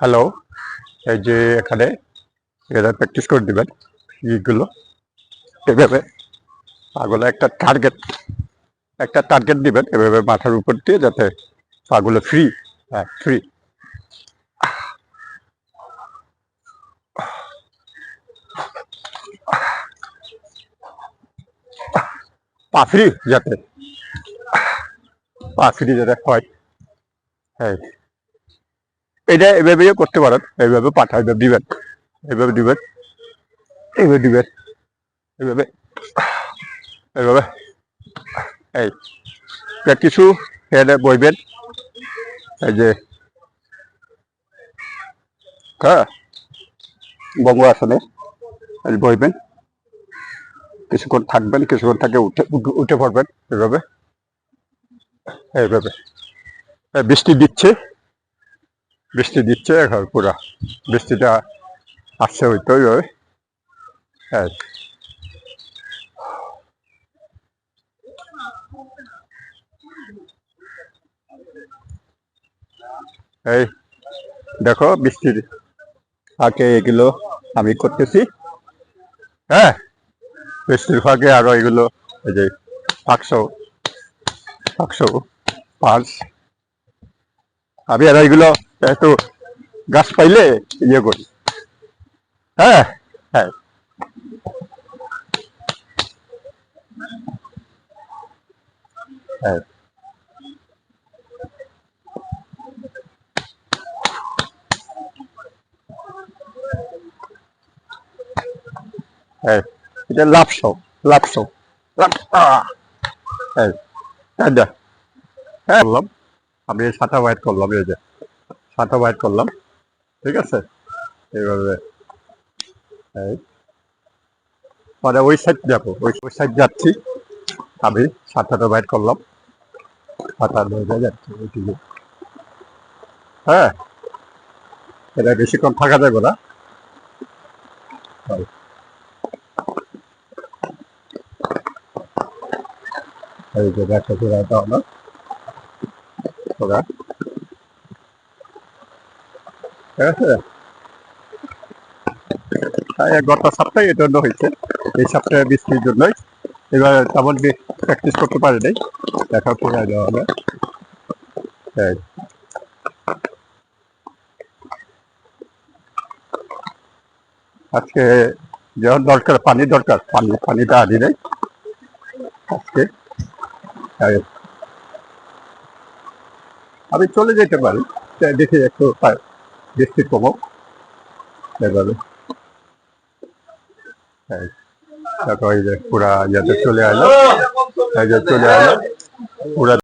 Hello এই যে এখানে এরা প্র্যাকটিস করে দিবেন ইগুলো এভাবে পাগুলো একটা টার্গেট একটা টার্গেট দিবেন, এভাবে মাথার উপর দিয়ে যাতে পাগুলো ফ্রি হ্যাঁ ফ্রি পা ফ্রি যাতে, পা ফ্রি যাতে হয়। হ্যাঁ এটা এভাবে করতে পারেন। এইভাবে পাঠা এইভাবে দিবেন। এইভাবে দিবেন। এইভাবে দিবেন। এইভাবে। এইভাবে। এই কিছু হেডে বইবেন। এই যে হ্যাঁ বঙ্গ আসনে বইবেন। কিছুক্ষণ থাকবেন, কিছুক্ষণ থাকে উঠে, উঠে- উঠে পড়বেন। এইভাবে। এইভাবে। বৃষ্টি দিচ্ছে। বৃষ্টি দিচ্ছে এখন পুরা। বৃষ্টিটা আসছে ওইভাবে হ্যাঁ এই। দেখো বৃষ্টির ফাঁকে এগুলো আমি করতেছি। হ্যাঁ বৃষ্টির ফাঁকে আরও এগুলো, এই যে পাঁচশো পাঁচশো পাঁচ আমি আর এগুলো একটু গাছ পাইলে ইয়ে করি। হ্যাঁ হ্যাঁ। হ্যাঁ। হ্যাঁ এটা লাভসো লাভসো লাভ আহ! হ্যাঁ। হ্যাঁ যা। হ্যাঁ বললাম, আমি ছাতা হোয়াইট করলাম, এই যে। ছাতা হোয়াইট করলাম। ঠিক আছে? এইভাবে। এই। পরে ওই সাইড যাব। ওই ওই সাইড যাচ্ছি। আমি ছাতাটা হোয়াইট করলাম। ছাতা ধরে যাচ্ছি ওইদিকে হ্যাঁ? এটা বেশিক্ষণ থাকা যাবে না। এই যে দেখো পুরাটা হলো পুরা আছে? গত সপ্তাহে এই জন্য হয়েছে। এই সপ্তাহে বৃষ্টির জন্যই। এবার তেমন প্র্যাকটিস করতে পারি নাই। দেখা পুরা দেওয়া হবে। আজকে যখন দরকার পানি দরকার। পানি পানিটা আনি নাই। আজকে। আমি চলে যেতে পারি। দেখি একটু পা- বৃষ্টি কমো এভাবে দেখো এই যে পুরা ইয়েতে চলে এলো এই যে চলে এলো পুরা